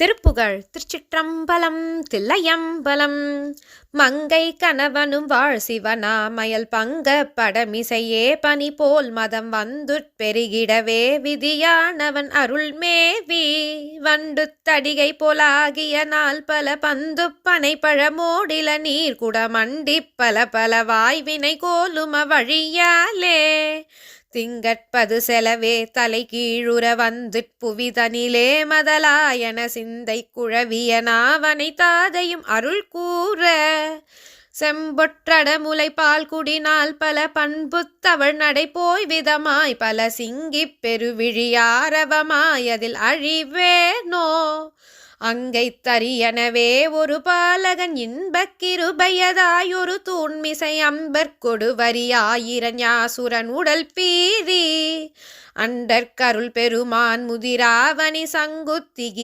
திருப்புகழ் திருச்சிற்றம்பலம் தில்லையம்பலம். மங்கை கணவனும் வாழ் சிவனாமயல் பங்க படமிசையே பனி போல் மதம் வந்து பெருகிடவே விதியானவன் அருள்மேவி வண்டு தடிகை போலாகிய நாள் பல பந்து பனை பழமோடில நீர் குடமண்டி பல பல வாய்வினை கோலும வழியாலே. திங்கட்பது செலவே தலை கீழுற வந்துட் புவிதனிலே மதலாயன சிந்தை குழவிய நாவனை தாதையும் அருள் கூற. செம்பொற்றட முலை பால் குடினால் பல பண்புத்தவள் நடை போய் விதமாய் பல சிங்கிப் பெருவிழியாரவமாய் அதில் அழிவேனோ. அங்கை தரியனவே ஒரு பாலகன் இன்பக் கிருபையதாய் தூண்மிசை அம்பற் கொடுவரியாயிரன் உடல் பீதி. அண்டற்கருள் பெருமான் முதிராவணி சங்குத்திகி